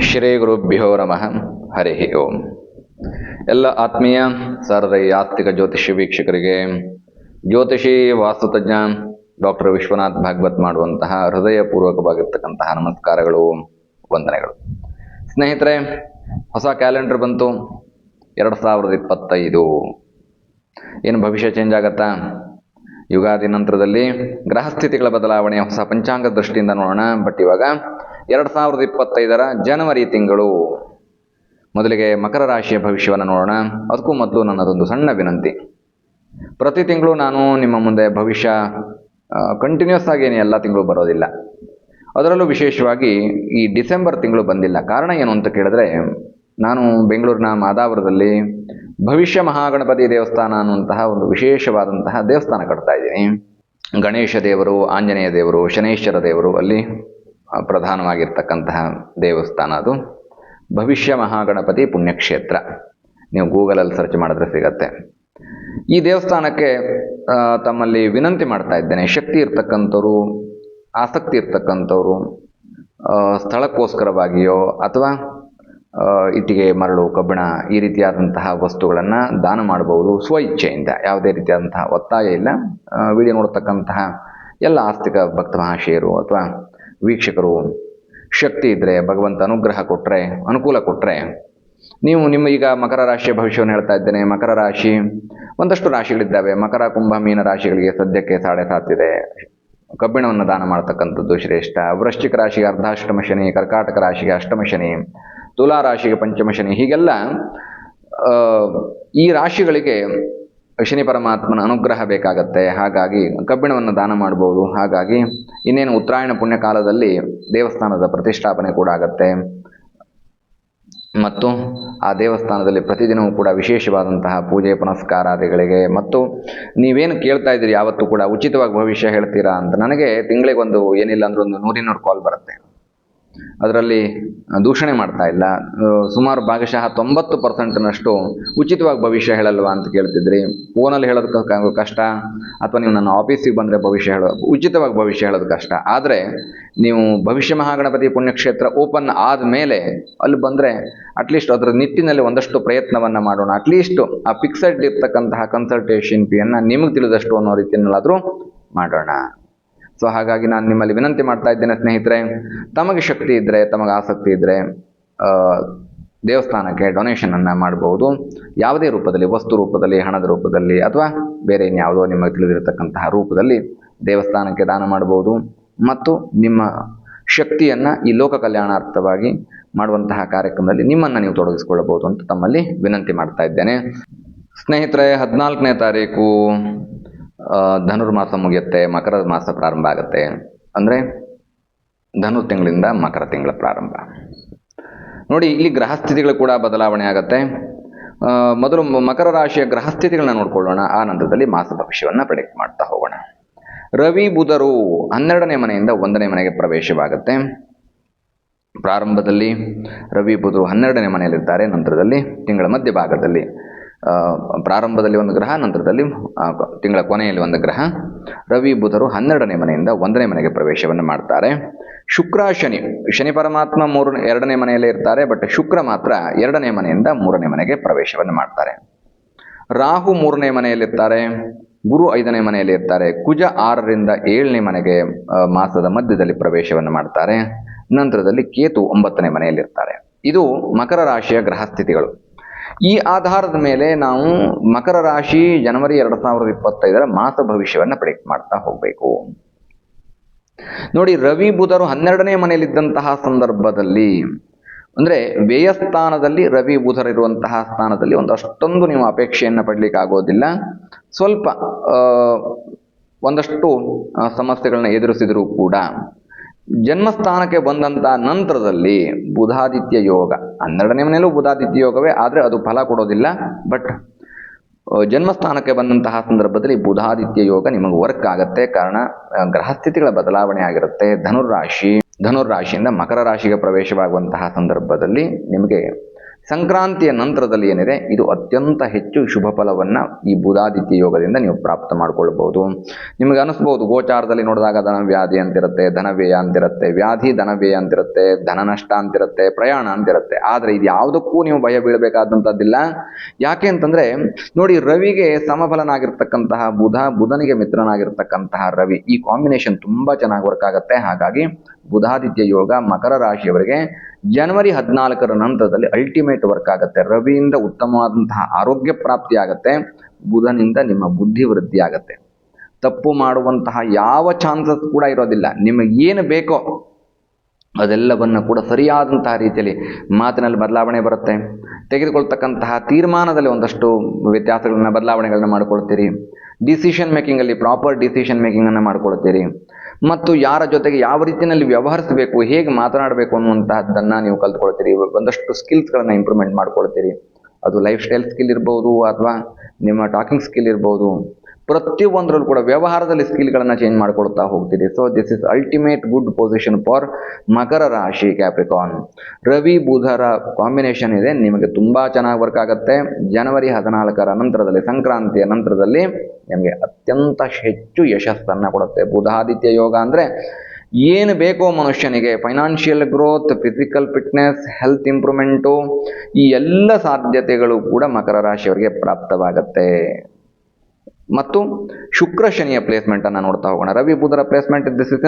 ಶ್ರೀ ಗುರುಭ್ಯೋ ನಮಃ. ಹರಿ ಓಂ. ಎಲ್ಲ ಆತ್ಮೀಯ ಸಾರದೈ ಆಸ್ತಿಕ ಜ್ಯೋತಿಷ್ಯ ವೀಕ್ಷಕರಿಗೆ, ಜ್ಯೋತಿಷಿ ವಾಸ್ತುತಜ್ಞ ಡಾಕ್ಟರ್ ವಿಶ್ವನಾಥ್ ಭಾಗವತ್ ಮಾಡುವಂತಹ ಹೃದಯಪೂರ್ವಕವಾಗಿರ್ತಕ್ಕಂತಹ ನಮಸ್ಕಾರಗಳು, ವಂದನೆಗಳು. ಸ್ನೇಹಿತರೆ, ಹೊಸ ಕ್ಯಾಲೆಂಡರ್ ಬಂತು. ಎರಡು ಸಾವಿರದ ಇಪ್ಪತ್ತೈದು. ಏನು ಭವಿಷ್ಯ ಚೇಂಜ್ ಆಗತ್ತಾ? ಯುಗಾದಿ ನಂತರದಲ್ಲಿ ಗ್ರಹಸ್ಥಿತಿಗಳ ಬದಲಾವಣೆ, ಹೊಸ ಪಂಚಾಂಗ ದೃಷ್ಟಿಯಿಂದ ನೋಡೋಣ. ಬಟ್ ಇವಾಗ ಎರಡು ಸಾವಿರದ ಇಪ್ಪತ್ತೈದರ ಜನವರಿ ತಿಂಗಳು. ಮೊದಲಿಗೆ ಮಕರ ರಾಶಿಯ ಭವಿಷ್ಯವನ್ನು ನೋಡೋಣ. ಅದಕ್ಕೂ ಮೊದಲು ನನ್ನದೊಂದು ಸಣ್ಣ ವಿನಂತಿ. ಪ್ರತಿ ತಿಂಗಳು ನಾನು ನಿಮ್ಮ ಮುಂದೆ ಭವಿಷ್ಯ ಕಂಟಿನ್ಯೂಸ್ ಏನು ಎಲ್ಲ ತಿಂಗಳು ಬರೋದಿಲ್ಲ. ಅದರಲ್ಲೂ ವಿಶೇಷವಾಗಿ ಈ ಡಿಸೆಂಬರ್ ತಿಂಗಳು ಬಂದಿಲ್ಲ. ಕಾರಣ ಏನು ಅಂತ ಕೇಳಿದ್ರೆ, ನಾನು ಬೆಂಗಳೂರಿನ ಮಾದಾವರದಲ್ಲಿ ಭವಿಷ್ಯ ಮಹಾಗಣಪತಿ ದೇವಸ್ಥಾನ ಅನ್ನುವಂತಹ ಒಂದು ವಿಶೇಷವಾದಂತಹ ದೇವಸ್ಥಾನ ಕಟ್ತಾ ಇದ್ದೀನಿ. ಗಣೇಶ ದೇವರು, ಆಂಜನೇಯ ದೇವರು, ಶನೇಶ್ವರ ದೇವರು ಅಲ್ಲಿ. ಪ್ರಧಾನವಾಗಿರ್ತಕ್ಕಂತಹ ದೇವಸ್ಥಾನ ಅದು. ಭವಿಷ್ಯ ಮಹಾಗಣಪತಿ ಪುಣ್ಯಕ್ಷೇತ್ರ. ನೀವು ಗೂಗಲಲ್ಲಿ ಸರ್ಚ್ ಮಾಡಿದ್ರೆ ಸಿಗತ್ತೆ. ಈ ದೇವಸ್ಥಾನಕ್ಕೆ ತಮ್ಮಲ್ಲಿ ವಿನಂತಿ ಮಾಡ್ತಾ ಇದ್ದೇನೆ. ಶಕ್ತಿ ಇರ್ತಕ್ಕಂಥವ್ರು, ಆಸಕ್ತಿ ಇರ್ತಕ್ಕಂಥವ್ರು ಸ್ಥಳಕ್ಕೋಸ್ಕರವಾಗಿಯೋ ಅಥವಾ ಇಟ್ಟಿಗೆ, ಮರಳು, ಕಬ್ಬಿಣ ಈ ರೀತಿಯಾದಂತಹ ವಸ್ತುಗಳನ್ನು ದಾನ ಮಾಡಬಹುದು ಸ್ವ ಇಚ್ಛೆಯಿಂದ ಯಾವುದೇ ರೀತಿಯಾದಂತಹ ಒತ್ತಾಯ ಇಲ್ಲ. ವಿಡಿಯೋ ನೋಡ್ತಕ್ಕಂತಹ ಎಲ್ಲ ಆಸ್ತಿಕ ಭಕ್ತ ಮಹಾಶಯರು ಅಥವಾ ವೀಕ್ಷಕರು, ಶಕ್ತಿ ಇದ್ದರೆ ಭಗವಂತ ಅನುಗ್ರಹ ಕೊಟ್ಟರೆ ಅನುಕೂಲ ಕೊಟ್ಟರೆ ನೀವು ನಿಮ್ಮ ಈಗ ಮಕರ ರಾಶಿಯ ಭವಿಷ್ಯವನ್ನು ಹೇಳ್ತಾ ಇದ್ದೇನೆ. ಮಕರ ರಾಶಿ, ಒಂದಷ್ಟು ರಾಶಿಗಳಿದ್ದಾವೆ. ಮಕರ, ಕುಂಭ, ಮೀನ ರಾಶಿಗಳಿಗೆ ಸದ್ಯಕ್ಕೆ ಸಾಡೆ ಸಾತಿದೆ. ಕಬ್ಬಿಣವನ್ನು ದಾನ ಮಾಡತಕ್ಕಂಥದ್ದು ಶ್ರೇಷ್ಠ. ವೃಶ್ಚಿಕ ರಾಶಿಗೆ ಅರ್ಧಾಷ್ಟಮ ಶನಿ, ಕರ್ಕಾಟಕ ರಾಶಿಗೆ ಅಷ್ಟಮ ಶನಿ, ತುಲಾ ರಾಶಿಗೆ ಪಂಚಮ ಶನಿ. ಹೀಗೆಲ್ಲ ಈ ರಾಶಿಗಳಿಗೆ ಶನಿ ಪರಮಾತ್ಮನ ಅನುಗ್ರಹ ಬೇಕಾಗತ್ತೆ. ಹಾಗಾಗಿ ಕಬ್ಬಿಣವನ್ನು ದಾನ ಮಾಡ್ಬೋದು ಹಾಗಾಗಿ ಇನ್ನೇನು ಉತ್ತರಾಯಣ ಪುಣ್ಯ ಕಾಲದಲ್ಲಿ ದೇವಸ್ಥಾನದ ಪ್ರತಿಷ್ಠಾಪನೆ ಕೂಡ ಆಗತ್ತೆ. ಮತ್ತು ಆ ದೇವಸ್ಥಾನದಲ್ಲಿ ಪ್ರತಿದಿನವೂ ಕೂಡ ವಿಶೇಷವಾದಂತಹ ಪೂಜೆ, ಪುನಸ್ಕಾರಾದಿಗಳಿಗೆ ಮತ್ತು ನೀವೇನು ಕೇಳ್ತಾ ಇದ್ದೀರಿ ಯಾವತ್ತೂ ಕೂಡ ಉಚಿತವಾಗಿ ಭವಿಷ್ಯ ಹೇಳ್ತೀರಾ ಅಂತ ನನಗೆ ತಿಂಗಳಿಗೊಂದು ಏನಿಲ್ಲ ಅಂದ್ರೆ ಒಂದು ನೂರಿನೂರು ಕಾಲ್ ಬರುತ್ತೆ. ಅದರಲ್ಲಿ ದೂಷಣೆ ಮಾಡ್ತಾ ಇಲ್ಲ. ಸುಮಾರು ಭಾಗಶಃ ತೊಂಬತ್ತು ಪರ್ಸೆಂಟ್ನಷ್ಟು ಉಚಿತವಾಗಿ ಭವಿಷ್ಯ ಹೇಳಲ್ವಾ ಅಂತ ಕೇಳ್ತಿದ್ರಿ. ಫೋನಲ್ಲಿ ಹೇಳೋದು ಕ- ಕ- ಕಷ್ಟ. ಅಥವಾ ನೀವು ನನ್ನ ಆಫೀಸಿಗೆ ಬಂದರೆ ಭವಿಷ್ಯ ಹೇಳೋ, ಉಚಿತವಾಗಿ ಭವಿಷ್ಯ ಹೇಳೋದು ಕಷ್ಟ. ಆದರೆ ನೀವು ಭವಿಷ್ಯ ಮಹಾಗಣಪತಿ ಪುಣ್ಯಕ್ಷೇತ್ರ ಓಪನ್ ಆದ ಮೇಲೆ ಅಲ್ಲಿ ಬಂದರೆ ಅಟ್ಲೀಸ್ಟ್ ಅದರ ನಿಟ್ಟಿನಲ್ಲಿ ಒಂದಷ್ಟು ಪ್ರಯತ್ನವನ್ನು ಮಾಡೋಣ. ಅಟ್ಲೀಸ್ಟ್ ಆ ಫಿಕ್ಸೆಡ್ ಇರ್ತಕ್ಕಂತಹ ಕನ್ಸಲ್ಟೇಷನ್ ಫೀಯನ್ನು ನಿಮಗೆ ತಿಳಿದಷ್ಟು ಅನ್ನೋ ರೀತಿಯಲ್ಲಾದರೂ ಮಾಡೋಣ. ಸೊ ಹಾಗಾಗಿ ನಾನು ನಿಮ್ಮಲ್ಲಿ ವಿನಂತಿ ಮಾಡ್ತಾ ಇದ್ದೇನೆ, ಸ್ನೇಹಿತರೆ. ತಮಗೆ ಶಕ್ತಿ ಇದ್ದರೆ ತಮಗೆ ಆಸಕ್ತಿ ಇದ್ದರೆ ದೇವಸ್ಥಾನಕ್ಕೆ ಡೊನೇಷನನ್ನು ಮಾಡಬಹುದು ಯಾವುದೇ ರೂಪದಲ್ಲಿ, ವಸ್ತು ರೂಪದಲ್ಲಿ, ಹಣದ ರೂಪದಲ್ಲಿ, ಅಥವಾ ಬೇರೆ ಇನ್ಯಾವುದೋ ನಿಮಗೆ ತಿಳಿದಿರತಕ್ಕಂತಹ ರೂಪದಲ್ಲಿ ದೇವಸ್ಥಾನಕ್ಕೆ ದಾನ ಮಾಡಬಹುದು ಮತ್ತು ನಿಮ್ಮ ಶಕ್ತಿಯನ್ನು ಈ ಲೋಕ ಕಲ್ಯಾಣಾರ್ಥವಾಗಿ ಮಾಡುವಂತಹ ಕಾರ್ಯಕ್ರಮದಲ್ಲಿ ನಿಮ್ಮನ್ನು ನೀವು ತೊಡಗಿಸಿಕೊಳ್ಳಬಹುದು ಅಂತ ತಮ್ಮಲ್ಲಿ ವಿನಂತಿ ಮಾಡ್ತಾ ಇದ್ದೇನೆ. ಸ್ನೇಹಿತರೆ, ಹದಿನಾಲ್ಕನೇ ತಾರೀಕು. ಧನುರ್ಮಾಸ ಮುಗಿಯುತ್ತೆ, ಮಕರ ಮಾಸ ಪ್ರಾರಂಭ ಆಗುತ್ತೆ. ಅಂದರೆ ಧನು ತಿಂಗಳಿಂದ ಮಕರ ತಿಂಗಳ ಪ್ರಾರಂಭ. ನೋಡಿ, ಇಲ್ಲಿ ಗ್ರಹಸ್ಥಿತಿಗಳು ಕೂಡ ಬದಲಾವಣೆ ಆಗುತ್ತೆ. ಮೊದಲು ಮಕರ ರಾಶಿಯ ಗ್ರಹಸ್ಥಿತಿಗಳನ್ನ ನೋಡ್ಕೊಳ್ಳೋಣ. ಆ ನಂತರದಲ್ಲಿ ಮಾಸ ಭವಿಷ್ಯವನ್ನು ಪ್ರೆಡಿಕ್ಟ್ ಮಾಡ್ತಾ ಹೋಗೋಣ. ರವಿ ಬುಧರು ಹನ್ನೆರಡನೇ ಮನೆಯಿಂದ ಒಂದನೇ ಮನೆಗೆ ಪ್ರವೇಶವಾಗುತ್ತೆ. ಪ್ರಾರಂಭದಲ್ಲಿ ರವಿ ಬುಧರು ಹನ್ನೆರಡನೇ ಮನೆಯಲ್ಲಿರ್ತಾರೆ ನಂತರದಲ್ಲಿ ತಿಂಗಳ ಮಧ್ಯಭಾಗದಲ್ಲಿ ಪ್ರಾರಂಭದಲ್ಲಿ ಒಂದು ಗ್ರಹ, ನಂತರದಲ್ಲಿ ತಿಂಗಳ ಕೊನೆಯಲ್ಲಿ ಒಂದು ಗ್ರಹ. ರವಿ ಬುಧರು ಹನ್ನೆರಡನೇ ಮನೆಯಿಂದ ಒಂದನೇ ಮನೆಗೆ ಪ್ರವೇಶವನ್ನು ಮಾಡ್ತಾರೆ. ಶುಕ್ರ, ಶನಿ. ಶನಿ ಪರಮಾತ್ಮ ಮೂರು ಎರಡನೇ ಮನೆಯಲ್ಲೇ ಇರ್ತಾರೆ, ಬಟ್ ಶುಕ್ರ ಮಾತ್ರ ಎರಡನೇ ಮನೆಯಿಂದ ಮೂರನೇ ಮನೆಗೆ ಪ್ರವೇಶವನ್ನು ಮಾಡ್ತಾರೆ. ರಾಹು ಮೂರನೇ ಮನೆಯಲ್ಲಿರ್ತಾರೆ ಗುರು ಐದನೇ ಮನೆಯಲ್ಲಿ ಇರ್ತಾರೆ, ಕುಜ ಆರರಿಂದ ಏಳನೇ ಮನೆಗೆ ಮಾಸದ ಮಧ್ಯದಲ್ಲಿ ಪ್ರವೇಶವನ್ನು ಮಾಡ್ತಾರೆ. ನಂತರದಲ್ಲಿ ಕೇತು ಒಂಬತ್ತನೇ ಮನೆಯಲ್ಲಿರ್ತಾರೆ ಇದು ಮಕರ ರಾಶಿಯ ಗ್ರಹಸ್ಥಿತಿಗಳು ಈ ಆಧಾರದ ಮೇಲೆ ನಾವು ಮಕರ ರಾಶಿ ಜನವರಿ ಎರಡು ಸಾವಿರದ ಇಪ್ಪತ್ತೈದರ ಮಾಸ ಭವಿಷ್ಯವನ್ನು ಪ್ರೆಡಿಕ್ಟ್ ಮಾಡ್ತಾ ಹೋಗಬೇಕು. ನೋಡಿ ರವಿ ಬುಧರು ಹನ್ನೆರಡನೇ ಮನೆಯಲ್ಲಿದ್ದಂತಹ ಸಂದರ್ಭದಲ್ಲಿ, ಅಂದರೆ ವ್ಯಯಸ್ಥಾನದಲ್ಲಿ ರವಿ ಬುಧರಿರುವಂತಹ ಸ್ಥಾನದಲ್ಲಿ ಒಂದು ಅಷ್ಟೊಂದು ನೀವು ಅಪೇಕ್ಷೆಯನ್ನು ಪಡಲಿಕ್ಕೆ ಆಗೋದಿಲ್ಲ. ಸ್ವಲ್ಪ ಒಂದಷ್ಟು ಸಮಸ್ಯೆಗಳನ್ನ ಎದುರಿಸಿದರೂ ಕೂಡ ಜನ್ಮಸ್ಥಾನಕ್ಕೆ ಬಂದಂಥ ನಂತರದಲ್ಲಿ ಬುಧಾದಿತ್ಯ ಯೋಗ, ಹನ್ನೆರಡನೇ ಮನೆಯಲ್ಲೂ ಬುಧಾದಿತ್ಯ ಯೋಗವೇ, ಆದರೆ ಅದು ಫಲ ಕೊಡೋದಿಲ್ಲ. ಬಟ್ ಜನ್ಮಸ್ಥಾನಕ್ಕೆ ಬಂದಂತಹ ಸಂದರ್ಭದಲ್ಲಿ ಬುಧಾದಿತ್ಯ ಯೋಗ ನಿಮಗೆ ವರ್ಕ್ ಆಗುತ್ತೆ. ಕಾರಣ ಗ್ರಹಸ್ಥಿತಿಗಳ ಬದಲಾವಣೆ ಆಗಿರುತ್ತೆ. ಧನುರಾಶಿ ಧನುರಾಶಿಯಿಂದ ಮಕರ ರಾಶಿಗೆ ಪ್ರವೇಶವಾಗುವಂತಹ ಸಂದರ್ಭದಲ್ಲಿ ನಿಮಗೆ ಸಂಕ್ರಾಂತಿಯ ನಂತರದಲ್ಲಿ ಏನಿದೆ? ಇದು ಅತ್ಯಂತ ಹೆಚ್ಚು ಶುಭ ಫಲವನ್ನು ಈ ಬುಧಾದಿತ್ಯ ಯೋಗದಿಂದ ನೀವು ಪ್ರಾಪ್ತ ಮಾಡಿಕೊಳ್ಳಬಹುದು ನಿಮಗೆ ಅನಿಸ್ಬೋದು ಗೋಚಾರದಲ್ಲಿ ನೋಡಿದಾಗ ಧನ ವ್ಯಾಧಿ ಅಂತಿರುತ್ತೆ, ಧನವ್ಯಯ ಅಂತಿರುತ್ತೆ, ವ್ಯಾಧಿ ಧನವ್ಯಯ ಅಂತಿರುತ್ತೆ ಧನ ನಷ್ಟ ಅಂತಿರುತ್ತೆ, ಪ್ರಯಾಣ ಅಂತಿರುತ್ತೆ. ಆದರೆ ಇದು ಯಾವುದಕ್ಕೂ ನೀವು ಭಯ ಬೀಳಬೇಕಾದಂಥದ್ದಿಲ್ಲ ಯಾಕೆ ಅಂತಂದರೆ, ನೋಡಿ ರವಿಗೆ ಸಮಫಲನಾಗಿರ್ತಕ್ಕಂತಹ ಬುಧ, ಬುಧನಿಗೆ ಮಿತ್ರನಾಗಿರ್ತಕ್ಕಂತಹ ರವಿ ಈ ಕಾಂಬಿನೇಷನ್ ತುಂಬ ಚೆನ್ನಾಗಿ ವರ್ಕ್ ಆಗುತ್ತೆ. ಹಾಗಾಗಿ ಬುಧಾದಿತ್ಯ ಯೋಗ ಮಕರ ರಾಶಿಯವರಿಗೆ ಜನವರಿ ಹದಿನಾಲ್ಕರ ನಂತರದಲ್ಲಿ ಅಲ್ಟಿಮೇಟ್ ವರ್ಕ್ ಆಗುತ್ತೆ. ರವಿಯಿಂದ ಉತ್ತಮವಾದಂತಹ ಆರೋಗ್ಯ ಪ್ರಾಪ್ತಿ ಆಗುತ್ತೆ. ಬುಧನಿಂದ ನಿಮ್ಮ ಬುದ್ಧಿ ವೃದ್ಧಿ ಆಗುತ್ತೆ. ತಪ್ಪು ಮಾಡುವಂತಹ ಯಾವ ಚಾನ್ಸಸ್ ಕೂಡ ಇರೋದಿಲ್ಲ. ನಿಮಗೆ ಏನು ಬೇಕೋ ಅದೆಲ್ಲವನ್ನು ಕೂಡ ಸರಿಯಾದಂತಹ ರೀತಿಯಲ್ಲಿ ಮಾತಿನಲ್ಲಿ ಬದಲಾವಣೆ ಬರುತ್ತೆ. ತೆಗೆದುಕೊಳ್ತಕ್ಕಂತಹ ತೀರ್ಮಾನದಲ್ಲಿ ಒಂದಷ್ಟು ವ್ಯತ್ಯಾಸಗಳನ್ನ ಬದಲಾವಣೆಗಳನ್ನ ಮಾಡ್ಕೊಳ್ತೀರಿ. ಡಿಸಿಷನ್ ಮೇಕಿಂಗಲ್ಲಿ ಪ್ರಾಪರ್ ಡಿಸಿಷನ್ ಮೇಕಿಂಗನ್ನು ಮಾಡ್ಕೊಳ್ತೀರಿ. ಮತ್ತು ಯಾರ ಜೊತೆಗೆ ಯಾವ ರೀತಿಯಲ್ಲಿ ವ್ಯವಹರಿಸಬೇಕು, ಹೇಗೆ ಮಾತನಾಡಬೇಕು ಅನ್ನುವಂತಹದ್ದನ್ನು ನೀವು ಕಲ್ತ್ಕೊಳ್ತೀರಿ. ಒಂದಷ್ಟು ಸ್ಕಿಲ್ಸ್ಗಳನ್ನು ಇಂಪ್ರೂವ್ಮೆಂಟ್ ಮಾಡ್ಕೊಳ್ತೀರಿ. ಅದು ಲೈಫ್ ಸ್ಟೈಲ್ ಸ್ಕಿಲ್ ಇರ್ಬೋದು ಅಥವಾ ನಿಮ್ಮ ಟಾಕಿಂಗ್ ಸ್ಕಿಲ್ ಇರ್ಬೋದು. ಪ್ರತಿಯೊಂದರಲ್ಲೂ ಕೂಡ ವ್ಯವಹಾರದಲ್ಲಿ ಸ್ಕಿಲ್ಗಳನ್ನು ಚೇಂಜ್ ಮಾಡ್ಕೊಳ್ತಾ ಹೋಗ್ತೀರಿ. So this is ultimate good position for ಮಕರ ರಾಶಿ ಕ್ಯಾಪ್ರಿಕಾನ್ ರವಿ ಬುಧರ ಕಾಂಬಿನೇಷನ್ ಇದೆ. ನಿಮಗೆ ತುಂಬ ಚೆನ್ನಾಗಿ ವರ್ಕ್ ಆಗುತ್ತೆ. ಜನವರಿ ಹದಿನಾಲ್ಕರ ನಂತರದಲ್ಲಿ, ಸಂಕ್ರಾಂತಿಯ ನಂತರದಲ್ಲಿ ನಿಮಗೆ ಅತ್ಯಂತ ಹೆಚ್ಚು ಯಶಸ್ಸನ್ನು ಕೊಡುತ್ತೆ. ಬುಧಾದಿತ್ಯ ಯೋಗ ಅಂದರೆ ಏನು ಬೇಕೋ ಮನುಷ್ಯನಿಗೆ financial growth physical fitness health improvement ಈ ಎಲ್ಲ ಸಾಧ್ಯತೆಗಳು ಕೂಡ ಮಕರ ರಾಶಿಯವರಿಗೆ ಪ್ರಾಪ್ತವಾಗತ್ತೆ. ಮತ್ತು ಶುಕ್ರ ಶನಿಯ ಪ್ಲೇಸ್ಮೆಂಟನ್ನು ನೋಡ್ತಾ ಹೋಗೋಣ. ರವಿ ಬುಧರ ಪ್ಲೇಸ್ಮೆಂಟ್ ದಿಸ್ ಇಸ್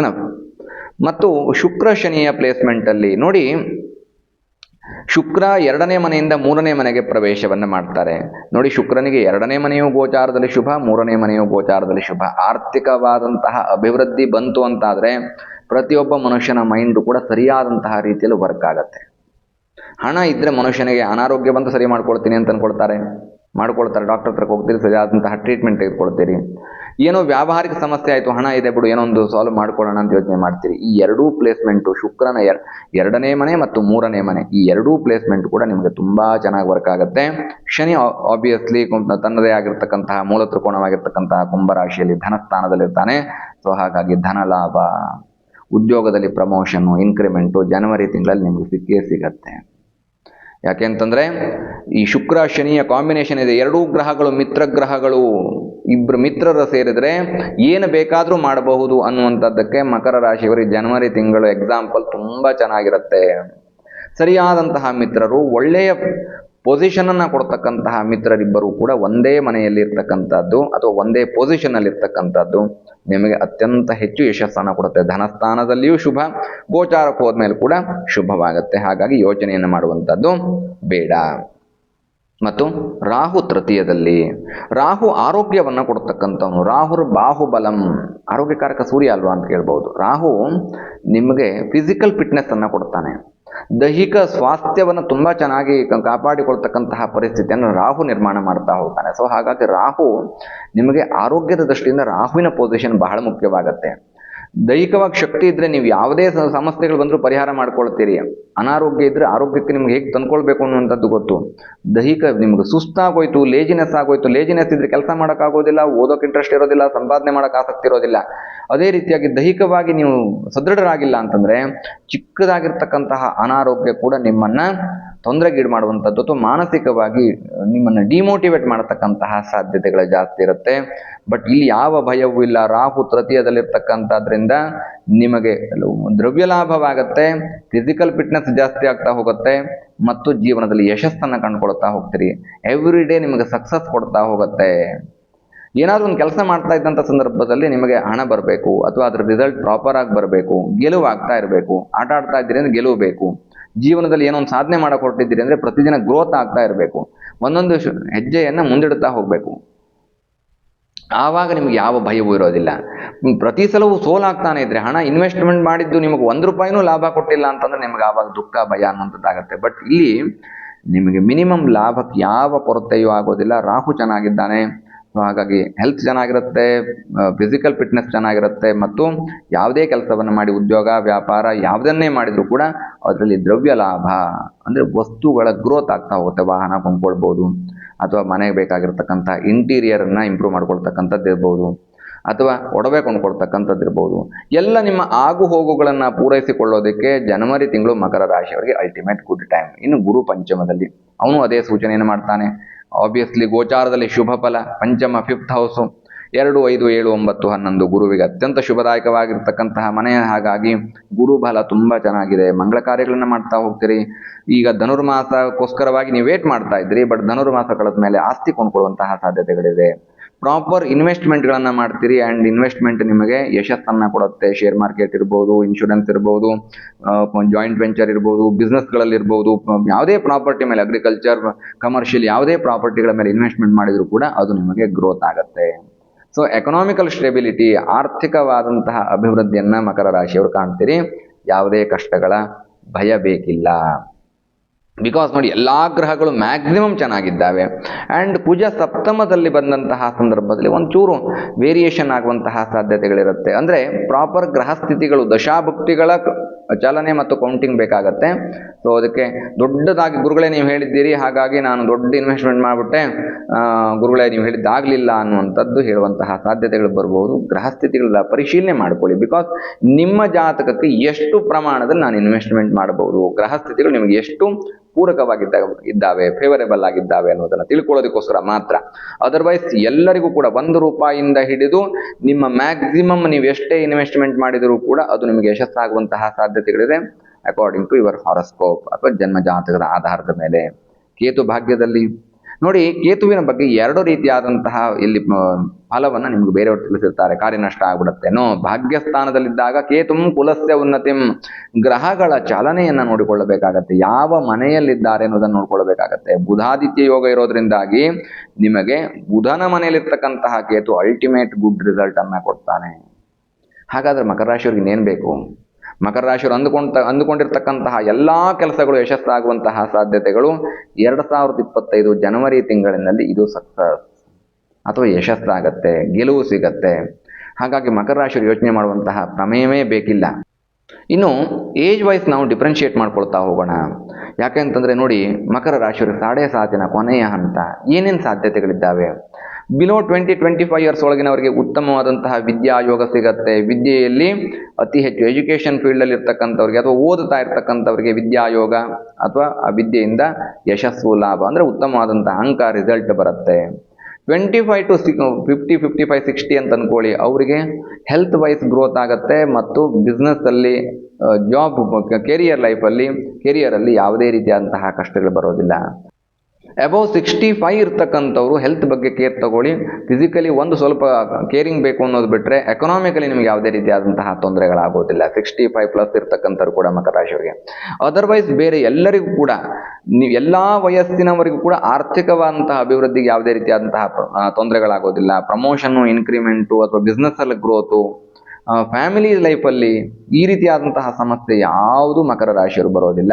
ಮತ್ತು ಶುಕ್ರ ಶನಿಯ ಪ್ಲೇಸ್ಮೆಂಟಲ್ಲಿ ನೋಡಿ ಶುಕ್ರ ಎರಡನೇ ಮನೆಯಿಂದ ಮೂರನೇ ಮನೆಗೆ ಪ್ರವೇಶವನ್ನು ಮಾಡ್ತಾರೆ. ನೋಡಿ, ಶುಕ್ರನಿಗೆ ಎರಡನೇ ಮನೆಯು ಗೋಚಾರದಲ್ಲಿ ಶುಭ, ಮೂರನೇ ಮನೆಯು ಗೋಚಾರದಲ್ಲಿ ಶುಭ. ಆರ್ಥಿಕವಾದಂತಹ ಅಭಿವೃದ್ಧಿ ಬಂತು ಅಂತಾದರೆ ಪ್ರತಿಯೊಬ್ಬ ಮನುಷ್ಯನ ಮೈಂಡು ಕೂಡ ಸರಿಯಾದಂತಹ ರೀತಿಯಲ್ಲಿ ವರ್ಕ್ ಆಗತ್ತೆ. ಹಣ ಇದ್ದರೆ ಮನುಷ್ಯನಿಗೆ ಅನಾರೋಗ್ಯ ಬಂದು ಸರಿ ಮಾಡ್ಕೊಳ್ತೀನಿ ಅಂತ ಅಂದ್ಕೊಳ್ತಾರೆ ಮಾಡ್ಕೊಳ್ತಾರೆ, ಡಾಕ್ಟರ್ ಹತ್ರಕ್ಕೆ ಹೋಗ್ತೀರಿ, ಸರಿಯಾದಂತಹ ಟ್ರೀಟ್ಮೆಂಟ್ ತೆಗೆದುಕೊಳ್ತೀರಿ. ಏನೋ ವ್ಯಾವಹಾರಿಕ ಸಮಸ್ಯೆ ಆಯಿತು, ಹಣ ಇದೆ ಬಿಡು, ಏನೋ ಒಂದು ಸಾಲ್ವ್ ಮಾಡ್ಕೊಳ್ಳೋಣ ಅಂತ ಯೋಚನೆ ಮಾಡ್ತೀರಿ. ಈ ಎರಡೂ ಪ್ಲೇಸ್ಮೆಂಟು ಶುಕ್ರನ ಎರ್, ಎರಡನೇ ಮನೆ ಮತ್ತು ಮೂರನೇ ಮನೆ, ಈ ಎರಡೂ ಪ್ಲೇಸ್ಮೆಂಟ್ ಕೂಡ ನಿಮಗೆ ತುಂಬ ಚೆನ್ನಾಗಿ ವರ್ಕ್ ಆಗುತ್ತೆ. ಶನಿ ಆಬ್ವಿಯಸ್ಲಿ ತನ್ನದೇ ಆಗಿರ್ತಕ್ಕಂತಹ ಮೂಲ ತ್ರಿಕೋಣವಾಗಿರ್ತಕ್ಕಂತಹ ಕುಂಭರಾಶಿಯಲ್ಲಿ ಧನಸ್ಥಾನದಲ್ಲಿರ್ತಾನೆ. ಸೊ ಹಾಗಾಗಿ ಧನ ಲಾಭ, ಉದ್ಯೋಗದಲ್ಲಿ ಪ್ರಮೋಷನ್ನು ಇನ್ಕ್ರಿಮೆಂಟು ಜನವರಿ ತಿಂಗಳಲ್ಲಿ ನಿಮಗೆ ಸಿಕ್ಕೇ ಸಿಗತ್ತೆ. ಯಾಕೆ ಅಂತಂದರೆ ಈ ಶುಕ್ರ ಶನಿಯ ಕಾಂಬಿನೇಷನ್ ಇದೆ. ಎರಡೂ ಗ್ರಹಗಳು, ಮಿತ್ರ ಗ್ರಹಗಳು ಇಬ್ಬರು ಮಿತ್ರರು ಸೇರಿದರೆ ಏನು ಬೇಕಾದರೂ ಮಾಡಬಹುದು ಅನ್ನುವಂಥದ್ದಕ್ಕೆ ಮಕರ ರಾಶಿಯವರಿಗೆ ಜನವರಿ ತಿಂಗಳು ಎಕ್ಸಾಂಪಲ್ ತುಂಬ ಚೆನ್ನಾಗಿರುತ್ತೆ. ಸರಿಯಾದಂತಹ ಮಿತ್ರರು, ಒಳ್ಳೆಯ ಪೊಸಿಷನನ್ನು ಕೊಡ್ತಕ್ಕಂತಹ ಮಿತ್ರರಿಬ್ಬರು ಕೂಡ ಒಂದೇ ಮನೆಯಲ್ಲಿ ಇರ್ತಕ್ಕಂಥದ್ದು ಅಥವಾ ಒಂದೇ ಪೊಸಿಷನಲ್ಲಿ ಇರ್ತಕ್ಕಂಥದ್ದು ನಿಮಗೆ ಅತ್ಯಂತ ಹೆಚ್ಚು ಯಶಸ್ಸನ್ನು ಕೊಡುತ್ತೆ. ಧನಸ್ಥಾನದಲ್ಲಿಯೂ ಶುಭ, ಗೋಚಾರಕ್ಕೆ ಹೋದ್ಮೇಲೆ ಕೂಡ ಶುಭವಾಗುತ್ತೆ. ಹಾಗಾಗಿ ಯೋಚನೆಯನ್ನು ಮಾಡುವಂಥದ್ದು ಬೇಡ. ಮತ್ತು ರಾಹು ತೃತೀಯದಲ್ಲಿ, ರಾಹು ಆರೋಗ್ಯವನ್ನು ಕೊಡ್ತಕ್ಕಂಥವನು, ರಾಹುರ್ ಬಾಹುಬಲಂ, ಆರೋಗ್ಯಕಾರಕ ಸೂರ್ಯ ಅಲ್ವಾ ಅಂತ ಕೇಳ್ಬೋದು. ರಾಹು ನಿಮಗೆ ಫಿಸಿಕಲ್ ಫಿಟ್ನೆಸ್ಸನ್ನು ಕೊಡ್ತಾನೆ. ದೈಹಿಕ ಸ್ವಾಸ್ಥ್ಯವನ್ನು ತುಂಬ ಚೆನ್ನಾಗಿ ಕಾಪಾಡಿಕೊಳ್ತಕ್ಕಂತಹ ಪರಿಸ್ಥಿತಿಯನ್ನು ರಾಹು ನಿರ್ಮಾಣ ಮಾಡ್ತಾ ಹೋಗ್ತಾನೆ. ಸೊ ಹಾಗಾಗಿ ರಾಹು ನಿಮಗೆ ಆರೋಗ್ಯದ ದೃಷ್ಟಿಯಿಂದ ರಾಹುವಿನ ಪೊಸಿಷನ್ ಬಹಳ ಮುಖ್ಯವಾಗತ್ತೆ. ದೈಹಿಕವಾಗಿ ಶಕ್ತಿ ಇದ್ದರೆ ನೀವು ಯಾವುದೇ ಸಮಸ್ಯೆಗಳು ಬಂದರೂ ಪರಿಹಾರ ಮಾಡ್ಕೊಳ್ತೀರಿ. ಅನಾರೋಗ್ಯ ಇದ್ದರೆ ಆರೋಗ್ಯಕ್ಕೆ ನಿಮ್ಗೆ ಹೇಗೆ ತಂದ್ಕೊಳ್ಬೇಕು ಅನ್ನುವಂಥದ್ದು ಗೊತ್ತು. ದೈಹಿಕ ನಿಮ್ಗೆ ಸುಸ್ತಾಗೋಯ್ತು ಲೇಜಿನೆಸ್ ಆಗೋಯ್ತು ಲೇಜಿನೆಸ್ ಇದ್ರೆ ಕೆಲಸ ಮಾಡೋಕ್ಕಾಗೋದಿಲ್ಲ, ಓದೋಕೆ ಇಂಟ್ರೆಸ್ಟ್ ಇರೋದಿಲ್ಲ, ಸಂಪಾದನೆ ಮಾಡೋಕೆ ಆಸಕ್ತಿ ಇರೋದಿಲ್ಲ. ಅದೇ ರೀತಿಯಾಗಿ ದೈಹಿಕವಾಗಿ ನೀವು ಸದೃಢರಾಗಿಲ್ಲ ಅಂತಂದ್ರೆ ಚಿಕ್ಕದಾಗಿರ್ತಕ್ಕಂತಹ ಅನಾರೋಗ್ಯ ಕೂಡ ನಿಮ್ಮನ್ನು ತೊಂದರೆಗೀಡು ಮಾಡುವಂಥದ್ದು ಅಥವಾ ಮಾನಸಿಕವಾಗಿ ನಿಮ್ಮನ್ನು ಡಿಮೋಟಿವೇಟ್ ಮಾಡತಕ್ಕಂತಹ ಸಾಧ್ಯತೆಗಳು ಜಾಸ್ತಿ ಇರುತ್ತೆ. ಬಟ್ ಇಲ್ಲಿ ಯಾವ ಭಯವೂ ಇಲ್ಲ. ರಾಹು ತೃತೀಯದಲ್ಲಿರ್ತಕ್ಕಂಥದ್ರಿಂದ ನಿಮಗೆ ದ್ರವ್ಯ ಲಾಭವಾಗತ್ತೆ ಫಿಸಿಕಲ್ ಫಿಟ್ನೆಸ್ ಜಾಸ್ತಿ ಆಗ್ತಾ ಹೋಗುತ್ತೆ, ಮತ್ತು ಜೀವನದಲ್ಲಿ ಯಶಸ್ಸನ್ನು ಕಂಡುಕೊಳ್ತಾ ಹೋಗ್ತೀರಿ. ಎವ್ರಿ ಡೇ ನಿಮಗೆ ಸಕ್ಸಸ್ ಕೊಡ್ತಾ ಹೋಗುತ್ತೆ. ಏನಾದರೂ ಒಂದು ಕೆಲಸ ಮಾಡ್ತಾ ಇದ್ದಂಥ ಸಂದರ್ಭದಲ್ಲಿ ನಿಮಗೆ ಹಣ ಬರಬೇಕು, ಅಥವಾ ಅದರ ರಿಸಲ್ಟ್ ಪ್ರಾಪರ್ ಆಗಿ ಬರಬೇಕು ಗೆಲುವು ಆಗ್ತಾ ಇರಬೇಕು ಆಟ ಆಡ್ತಾ ಇದ್ದೀರಿ ಅಂದರೆ ಗೆಲುವು ಬೇಕು. ಜೀವನದಲ್ಲಿ ಏನೋ ಒಂದು ಸಾಧನೆ ಮಾಡಕ್ಕೆ ಹೊರಟಿದ್ದೀರಿ ಅಂದರೆ ಪ್ರತಿದಿನ ಗ್ರೋತ್ ಆಗ್ತಾ ಇರಬೇಕು. ಒಂದೊಂದು ಹೆಜ್ಜೆಯನ್ನ ಮುಂದಿಡುತ್ತಾ ಹೋಗಬೇಕು. ಆವಾಗ ನಿಮ್ಗೆ ಯಾವ ಭಯವೂ ಇರೋದಿಲ್ಲ. ಪ್ರತಿ ಸಲವೂ ಸೋಲಾಗ್ತಾನೆ ಇದ್ರೆ ಹಣ ಇನ್ವೆಸ್ಟ್ಮೆಂಟ್ ಮಾಡಿದ್ದು ನಿಮಗೆ ಒಂದು ರೂಪಾಯಿನೂ ಲಾಭ ಕೊಟ್ಟಿಲ್ಲ ಅಂತಂದ್ರೆ ನಿಮ್ಗೆ ಆವಾಗ ದುಃಖ, ಭಯ ಅನ್ನೋಂಥದ್ದಾಗತ್ತೆ ಬಟ್ ಇಲ್ಲಿ ನಿಮಗೆ ಮಿನಿಮಮ್ ಲಾಭಕ್ಕೆ ಯಾವ ಕೊರತೆಯೂ ಆಗೋದಿಲ್ಲ. ರಾಹು ಚೆನ್ನಾಗಿದ್ದಾನೆ. ಹಾಗಾಗಿ ಹೆಲ್ತ್ ಚೆನ್ನಾಗಿರುತ್ತೆ ಫಿಸಿಕಲ್ ಫಿಟ್ನೆಸ್ ಚೆನ್ನಾಗಿರುತ್ತೆ, ಮತ್ತು ಯಾವುದೇ ಕೆಲಸವನ್ನು ಮಾಡಿ, ಉದ್ಯೋಗ, ವ್ಯಾಪಾರ ಯಾವುದನ್ನೇ ಮಾಡಿದರೂ ಕೂಡ ಅದರಲ್ಲಿ ದ್ರವ್ಯ ಲಾಭ, ಅಂದರೆ ವಸ್ತುಗಳ ಗ್ರೋತ್ ಆಗ್ತಾ ಹೋಗುತ್ತೆ. ವಾಹನ ಕೊಂಡ್ಕೊಳ್ಬೋದು, ಅಥವಾ ಮನೆಗೆ ಬೇಕಾಗಿರ್ತಕ್ಕಂಥ ಇಂಟೀರಿಯರನ್ನು ಇಂಪ್ರೂವ್ ಮಾಡ್ಕೊಳ್ತಕ್ಕಂಥದ್ದು ಇರ್ಬೋದು, ಅಥವಾ ಒಡವೆ ಕೊಂಡ್ಕೊಳ್ತಕ್ಕಂಥದ್ದು ಇರ್ಬೋದು. ಎಲ್ಲ ನಿಮ್ಮ ಆಗು ಹೋಗುಗಳನ್ನು ಪೂರೈಸಿಕೊಳ್ಳೋದಕ್ಕೆ ಜನವರಿ ತಿಂಗಳು ಮಕರ ರಾಶಿಯವರಿಗೆ ಅಲ್ಟಿಮೇಟ್ ಗುಡ್ ಟೈಮ್ ಇನ್ನು ಗುರು ಪಂಚಮದಲ್ಲಿ ಅವನು ಅದೇ ಸೂಚನೆಯನ್ನು ಮಾಡ್ತಾನೆ. ಆಬ್ವಿಯಸ್ಲಿ ಗೋಚಾರದಲ್ಲಿ ಶುಭ ಫಲ, ಪಂಚಮ ಫಿಫ್ತ್ ಹೌಸು ಎರಡು, ಐದು, ಏಳು, ಒಂಬತ್ತು, ಹನ್ನೊಂದು ಗುರುವಿಗೆ ಅತ್ಯಂತ ಶುಭದಾಯಕವಾಗಿರ್ತಕ್ಕಂತಹ ಮನೆಯ ಹಾಗಾಗಿ ಗುರು ಬಲ ತುಂಬ ಚೆನ್ನಾಗಿದೆ. ಮಂಗಳ ಕಾರ್ಯಗಳನ್ನು ಮಾಡ್ತಾ ಹೋಗ್ತೀರಿ. ಈಗ ಧನುರ್ಮಾಸಕ್ಕೋಸ್ಕರವಾಗಿ ನೀವು ವೇಟ್ ಮಾಡ್ತಾ ಇದ್ರಿ ಬಟ್ ಧನುರ್ಮಾಸ ಕಳೆದ ಮೇಲೆ ಆಸ್ತಿ ಕೊಂಡ್ಕೊಳ್ಳುವಂತಹ ಸಾಧ್ಯತೆಗಳಿದೆ. ಪ್ರಾಪರ್ ಇನ್ವೆಸ್ಟ್ಮೆಂಟ್ಗಳನ್ನು ಮಾಡ್ತೀರಿ ಆ್ಯಂಡ್ ಇನ್ವೆಸ್ಟ್ಮೆಂಟ್ ನಿಮಗೆ ಯಶಸ್ಸನ್ನು ಕೊಡುತ್ತೆ. ಶೇರ್ ಮಾರ್ಕೆಟ್ ಇರ್ಬೋದು ಇನ್ಶೂರೆನ್ಸ್ ಇರ್ಬೋದು ಜಾಯಿಂಟ್ ವೆಂಚರ್ ಇರ್ಬೋದು ಬಿಸ್ನೆಸ್ಗಳಲ್ಲಿ ಇರ್ಬೋದು, ಯಾವುದೇ ಪ್ರಾಪರ್ಟಿ ಮೇಲೆ ಅಗ್ರಿಕಲ್ಚರ್ ಕಮರ್ಷಿಯಲ್ ಯಾವುದೇ ಪ್ರಾಪರ್ಟಿಗಳ ಮೇಲೆ ಇನ್ವೆಸ್ಟ್ಮೆಂಟ್ ಮಾಡಿದರೂ ಕೂಡ ಅದು ನಿಮಗೆ ಗ್ರೋತ್ ಆಗುತ್ತೆ. ಸೊ ಎಕನಾಮಿಕಲ್ ಸ್ಟೆಬಿಲಿಟಿ ಆರ್ಥಿಕವಾದಂತಹ ಅಭಿವೃದ್ಧಿಯನ್ನು ಮಕರ ರಾಶಿಯವರು ಕಾಣ್ತೀರಿ. ಯಾವುದೇ ಕಷ್ಟಗಳ ಭಯ ಬೇಕಿಲ್ಲ. ಬಿಕಾಸ್ ನೋಡಿ, ಎಲ್ಲ ಗ್ರಹಗಳು ಮ್ಯಾಕ್ಸಿಮಮ್ ಚೆನ್ನಾಗಿದ್ದಾವೆ. ಆ್ಯಂಡ್ ಕುಜ ಸಪ್ತಮದಲ್ಲಿ ಬಂದಂತಹ ಸಂದರ್ಭದಲ್ಲಿ ಒಂಚೂರು ವೇರಿಯೇಷನ್ ಆಗುವಂತಹ ಸಾಧ್ಯತೆಗಳಿರುತ್ತೆ. ಅಂದರೆ ಪ್ರಾಪರ್ ಗ್ರಹ ಸ್ಥಿತಿಗಳು, ದಶಾಭುಕ್ತಿಗಳ ಚಲನೆ ಮತ್ತು ಕೌಂಟಿಂಗ್ ಬೇಕಾಗತ್ತೆ. ಸೊ ಅದಕ್ಕೆ ದೊಡ್ಡದಾಗಿ ಗುರುಗಳೇ ನೀವು ಹೇಳಿದ್ದೀರಿ, ಹಾಗಾಗಿ ನಾನು ದೊಡ್ಡ ಇನ್ವೆಸ್ಟ್ಮೆಂಟ್ ಮಾಡಿಬಿಟ್ಟೆ. ಗುರುಗಳೇ ನೀವು ಹೇಳಿದ್ದಾಗಲಿಲ್ಲ ಅನ್ನುವಂಥದ್ದು ಹೇಳುವಂತಹ ಸಾಧ್ಯತೆಗಳು ಬರ್ಬೋದು. ಗ್ರಹ ಸ್ಥಿತಿಗಳ ಪರಿಶೀಲನೆ ಮಾಡ್ಕೊಳ್ಳಿ. ಬಿಕಾಸ್ ನಿಮ್ಮ ಜಾತಕಕ್ಕೆ ಎಷ್ಟು ಪ್ರಮಾಣದಲ್ಲಿ ನಾನು ಇನ್ವೆಸ್ಟ್ಮೆಂಟ್ ಮಾಡಬಹುದು ಗ್ರಹ ಸ್ಥಿತಿಗಳು ನಿಮಗೆ ಎಷ್ಟು ಪೂರಕವಾಗಿದ್ದ ಇದ್ದಾವೆ ಫೇವರೇಬಲ್ ಆಗಿದ್ದಾವೆ ಅನ್ನೋದನ್ನು ತಿಳ್ಕೊಳ್ಳೋದಕ್ಕೋಸ್ಕರ ಮಾತ್ರ. ಅದರ್ವೈಸ್ ಎಲ್ಲರಿಗೂ ಕೂಡ ಒಂದು ರೂಪಾಯಿಯಿಂದ ಹಿಡಿದು ನಿಮ್ಮ ಮ್ಯಾಕ್ಸಿಮಮ್ ನೀವು ಎಷ್ಟೇ ಇನ್ವೆಸ್ಟ್ಮೆಂಟ್ ಮಾಡಿದರೂ ಕೂಡ ಅದು ನಿಮಗೆ ಯಶಸ್ಸಾಗುವಂತಹ ಸಾಧ್ಯತೆಗಳಿದೆ. ಅಕಾರ್ಡಿಂಗ್ ಟು ಯುವರ್ ಹಾರೋಸ್ಕೋಪ್ ಅಥವಾ ಜನ್ಮ ಜಾತಕದ ಆಧಾರದ ಮೇಲೆ, ಕೇತು ಭಾಗ್ಯದಲ್ಲಿ ನೋಡಿ ಕೇತುವಿನ ಬಗ್ಗೆ ಎರಡು ರೀತಿಯಾದಂತಹ ಇಲ್ಲಿ ಫಲವನ್ನು ನಿಮ್ಗೆ ಬೇರೆಯವರು ತಿಳಿಸಿರ್ತಾರೆ. ಕಾರ್ಯನಷ್ಟ ಆಗ್ಬಿಡುತ್ತೆ ನೋ ಭಾಗ್ಯಸ್ಥಾನದಲ್ಲಿದ್ದಾಗ ಕೇತುಂ ಕುಲಸ್ಯ ಉನ್ನತಿಂ. ಗ್ರಹಗಳ ಚಲನೆಯನ್ನು ನೋಡಿಕೊಳ್ಳಬೇಕಾಗತ್ತೆ. ಯಾವ ಮನೆಯಲ್ಲಿದ್ದಾರೆ ಅನ್ನೋದನ್ನು ನೋಡ್ಕೊಳ್ಬೇಕಾಗತ್ತೆ ಬುಧಾದಿತ್ಯ ಯೋಗ ಇರೋದ್ರಿಂದಾಗಿ ನಿಮಗೆ ಬುಧನ ಮನೆಯಲ್ಲಿರ್ತಕ್ಕಂತಹ ಕೇತು ಅಲ್ಟಿಮೇಟ್ ಗುಡ್ ರಿಸಲ್ಟ್ ಅನ್ನ ಕೊಡ್ತಾನೆ. ಹಾಗಾದ್ರೆ ಮಕರ ರಾಶಿಯವ್ರಿಗೆ ಇನ್ನೇನು ಬೇಕು? ಮಕರ ರಾಶಿಯವರು ಅಂದುಕೊಂಡ, ಅಂದುಕೊಂಡಿರ್ತಕ್ಕಂತಹ ಎಲ್ಲ ಕೆಲಸಗಳು ಯಶಸ್ಸಾಗುವಂತಹ ಸಾಧ್ಯತೆಗಳು ಎರಡು ಸಾವಿರದ ಇಪ್ಪತ್ತೈದು ಜನವರಿ ತಿಂಗಳಿನಲ್ಲಿ ಇದು ಸಕ್ಸಸ್ ಅಥವಾ ಯಶಸ್ಸಾಗತ್ತೆ, ಗೆಲುವು ಸಿಗತ್ತೆ. ಹಾಗಾಗಿ ಮಕರ ರಾಶಿಯವರು ಯೋಚನೆ ಮಾಡುವಂತಹ ಪ್ರಮೇಯವೇ ಬೇಕಿಲ್ಲ. ಇನ್ನು ಏಜ್ ವೈಸ್ ನಾವು ಡಿಫ್ರೆನ್ಷಿಯೇಟ್ ಮಾಡ್ಕೊಳ್ತಾ ಹೋಗೋಣ. ಯಾಕೆಂತಂದರೆ ನೋಡಿ, ಮಕರ ರಾಶಿಯವರು ಸಾಡೆ ಸಾತಿನ ಕೊನೆಯ ಹಂತ ಏನೇನು ಸಾಧ್ಯತೆಗಳಿದ್ದಾವೆ? Below twenty twenty five years ಒಳಗಿನವರಿಗೆ ಉತ್ತಮವಾದಂತಹ ವಿದ್ಯಾಯೋಗ ಸಿಗತ್ತೆ. ವಿದ್ಯೆಯಲ್ಲಿ ಅತಿ ಹೆಚ್ಚು ಎಜುಕೇಷನ್ ಫೀಲ್ಡಲ್ಲಿ ಇರ್ತಕ್ಕಂಥವ್ರಿಗೆ ಅಥವಾ ಓದುತ್ತಾ ಇರ್ತಕ್ಕಂಥವ್ರಿಗೆ ವಿದ್ಯಾಯೋಗ ಅಥವಾ ಆ ವಿದ್ಯೆಯಿಂದ ಯಶಸ್ಸು, ಲಾಭ ಅಂದರೆ ಉತ್ತಮವಾದಂತಹ ಅಂಕ ರಿಸಲ್ಟ್ ಬರುತ್ತೆ. Twenty five to six fifty fifty five sixty ಅಂತ ಅಂದ್ಕೊಳ್ಳಿ ಅವರಿಗೆ ಹೆಲ್ತ್ ವೈಸ್ ಗ್ರೋತ್ ಆಗುತ್ತೆ ಮತ್ತು ಬಿಸ್ನೆಸ್ಸಲ್ಲಿ ಜಾಬ್ ಕೆರಿಯರ್ ಲೈಫಲ್ಲಿ ಕೆರಿಯರಲ್ಲಿ ಯಾವುದೇ ರೀತಿಯಾದಂತಹ ಕಷ್ಟಗಳು ಬರೋದಿಲ್ಲ. ಅಬೌವ್ ಸಿಕ್ಸ್ಟಿ ಫೈವ್ ಇರ್ತಕ್ಕಂಥವ್ರು ಹೆಲ್ತ್ ಬಗ್ಗೆ ಕೇರ್ ತಗೊಳ್ಳಿ. ಫಿಸಿಕಲಿ ಒಂದು ಸ್ವಲ್ಪ ಕೇರಿಂಗ್ ಬೇಕು ಅನ್ನೋದು ಬಿಟ್ಟರೆ ಎಕನಾಮಿಕಲಿ ನಿಮ್ಗೆ ಯಾವುದೇ ರೀತಿಯಾದಂತಹ ತೊಂದರೆಗಳಾಗೋದಿಲ್ಲ. ಸಿಕ್ಸ್ಟಿ ಫೈವ್ ಪ್ಲಸ್ ಇರ್ತಕ್ಕಂಥವ್ರು ಕೂಡ ಮಕರ ರಾಶಿಯವರಿಗೆ ಅದರ್ವೈಸ್ ಬೇರೆ ಎಲ್ಲರಿಗೂ ಕೂಡ, ನೀವು ಎಲ್ಲ ವಯಸ್ಸಿನವರಿಗೂ ಕೂಡ ಆರ್ಥಿಕವಾದಂತಹ ಅಭಿವೃದ್ಧಿಗೆ ಯಾವುದೇ ರೀತಿಯಾದಂತಹ ತೊಂದರೆಗಳಾಗೋದಿಲ್ಲ. ಪ್ರಮೋಷನ್ನು ಇನ್ಕ್ರಿಮೆಂಟು ಅಥವಾ ಬಿಸ್ನೆಸ್ಸಲ್ಲಿ ಗ್ರೋತು ಫ್ಯಾಮಿಲಿ ಲೈಫಲ್ಲಿ ಈ ರೀತಿಯಾದಂತಹ ಸಮಸ್ಯೆ ಯಾವುದು ಮಕರ ರಾಶಿಯವರು ಬರೋದಿಲ್ಲ.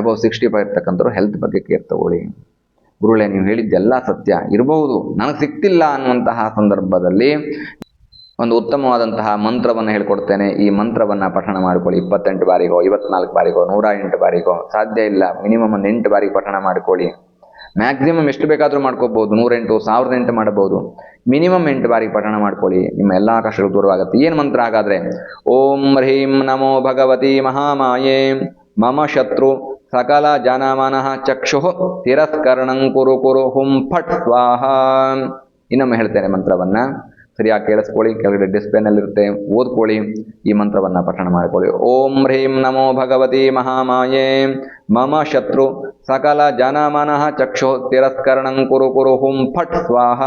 ಅಬೌವ್ ಸಿಕ್ಸ್ಟಿ ಫೈವ್ ಇರ್ತಕ್ಕಂಥವ್ರು ಹೆಲ್ತ್ ಬಗ್ಗೆ ಕೇರ್ ತಗೊಳ್ಳಿ. ಗುರುಳೆ ನೀವು ಹೇಳಿದ್ದೆಲ್ಲ ಸತ್ಯ ಇರಬಹುದು. ನನಗೆ ಸಿಕ್ತಿಲ್ಲ ಅನ್ನುವಂತಹ ಸಂದರ್ಭದಲ್ಲಿ ಒಂದು ಉತ್ತಮವಾದಂತಹ ಮಂತ್ರವನ್ನು ಹೇಳ್ಕೊಡ್ತೇನೆ. ಈ ಮಂತ್ರವನ್ನು ಪಠಣ ಮಾಡಿಕೊಳ್ಳಿ. ಇಪ್ಪತ್ತೆಂಟು ಬಾರಿಗೋ ಇವತ್ನಾಲ್ಕು ಬಾರಿಗೋ, ನೂರ ಎಂಟು ಬಾರಿಗೋ, ಸಾಧ್ಯ ಇಲ್ಲ. ಮಿನಿಮಮ್ ಒಂದು ಎಂಟು ಬಾರಿ ಪಠಣ ಮಾಡಿಕೊಳ್ಳಿ. ಮ್ಯಾಕ್ಸಿಮಮ್ ಎಷ್ಟು ಬೇಕಾದರೂ ಮಾಡ್ಕೋಬಹುದು. ನೂರೆಂಟು, ಸಾವಿರದ ಎಂಟು ಮಾಡಬಹುದು. ಮಿನಿಮಮ್ ಎಂಟು ಬಾರಿ ಪಠಣ ಮಾಡ್ಕೊಳ್ಳಿ. ನಿಮ್ಮ ಎಲ್ಲ ಕಷ್ಟಗಳು ದೂರವಾಗುತ್ತೆ. ಏನು ಮಂತ್ರ ಹಾಗಾದರೆ? ಓಂ ಹ್ರೀಂ ನಮೋ ಭಗವತಿ ಮಹಾಮಾಯೇ. ಮಮ ಶತ್ರು. ಸಕಲ ಜಾನಮಾನಃ ಚಕ್ಷು ತಿರಸ್ಕರಣಂ ಕುರು ಕುರು ಹುಂ ಫಟ್ ಸ್ವಾಹ ಇನ್ನೊಮ್ಮೆ ಹೇಳ್ತೇನೆ ಮಂತ್ರವನ್ನ. ಸರಿಯಾಗಿ ಕೇಳಿಸ್ಕೊಳ್ಳಿ, ಕೆಳಗಡೆ ಡಿಸ್ಪ್ಲೇನಲ್ಲಿರುತ್ತೆ ಓದ್ಕೊಳ್ಳಿ, ಈ ಮಂತ್ರವನ್ನು ಪಠಣ ಮಾಡಿಕೊಳ್ಳಿ. ಓಂ ಹ್ರೀಂ ನಮೋ ಭಗವತಿ ಮಹಾಮಾಯೇ. ಮಮ ಶತ್ರು ಸಕಲ ಜನಮನಃ ಚಕ್ಷು ತಿರಸ್ಕರಣಂ ಕುರು ಕುರು ಹುಂ ಫಟ್ ಸ್ವಾಹ.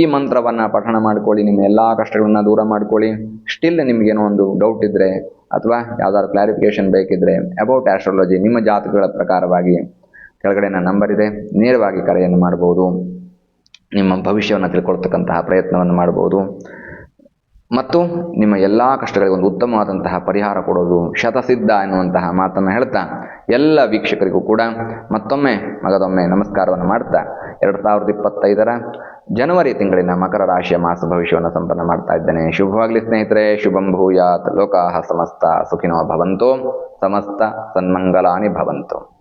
ಈ ಮಂತ್ರವನ್ನು ಪಠಣ ಮಾಡಿಕೊಳ್ಳಿ, ನಿಮ್ಮ ಎಲ್ಲ ಕಷ್ಟಗಳನ್ನ ದೂರ ಮಾಡಿಕೊಳ್ಳಿ. ಸ್ಟಿಲ್ ನಿಮಗೇನೋ ಒಂದು ಡೌಟ್ ಇದ್ರೆ ಅಥವಾ ಯಾವ್ದಾದ್ರು ಕ್ಲಾರಿಫಿಕೇಶನ್ ಬೇಕಿದ್ರೆ ಅಬೌಟ್ ಆಸ್ಟ್ರಾಲಜಿ ನಿಮ್ಮ ಜಾತಕಗಳ ಪ್ರಕಾರವಾಗಿ ಕೆಳಗಡೆ ನನ್ನ ನಂಬರ್ ಇದೆ, ನೇರವಾಗಿ ಕರೆಯನ್ನು ಮಾಡಬಹುದು ನಿಮ್ಮ ಭವಿಷ್ಯವನ್ನು ತಿಳ್ಕೊಳ್ತಕ್ಕಂತಹ ಪ್ರಯತ್ನವನ್ನು ಮಾಡಬಹುದು ಮತ್ತು ನಿಮ್ಮ ಎಲ್ಲ ಕಷ್ಟಗಳಿಗೆ ಒಂದು ಉತ್ತಮವಾದಂತಹ ಪರಿಹಾರ ಕೊಡೋದು ಶತಸಿದ್ಧ ಎನ್ನುವಂತಹ ಮಾತನ್ನು ಹೇಳ್ತಾ ಎಲ್ಲ ವೀಕ್ಷಕರಿಗೂ ಕೂಡ ಮತ್ತೊಮ್ಮೆ ಮಗದೊಮ್ಮೆ ನಮಸ್ಕಾರವನ್ನು ಮಾಡ್ತಾ ಎರಡು ಸಾವಿರದ ಇಪ್ಪತ್ತೈದರ ಜನವರಿ ತಿಂಗಳಿನ ಮಕರ ರಾಶಿಯ ಮಾಸ ಭವಿಷ್ಯವನ್ನು ಸಂಪನ್ನ ಮಾಡ್ತಾ ಇದ್ದೇನೆ. ಶುಭವಾಗಲಿ ಸ್ನೇಹಿತರೆ, ಶುಭಂ ಭೂಯಾತ್, ಲೋಕಾಹ ಸಮಸ್ತ ಸುಖಿನೋ ಭವಂತೋ, ಸಮಸ್ತ ಸನ್ಮಂಗಲಾನಿ ಭವಂತು.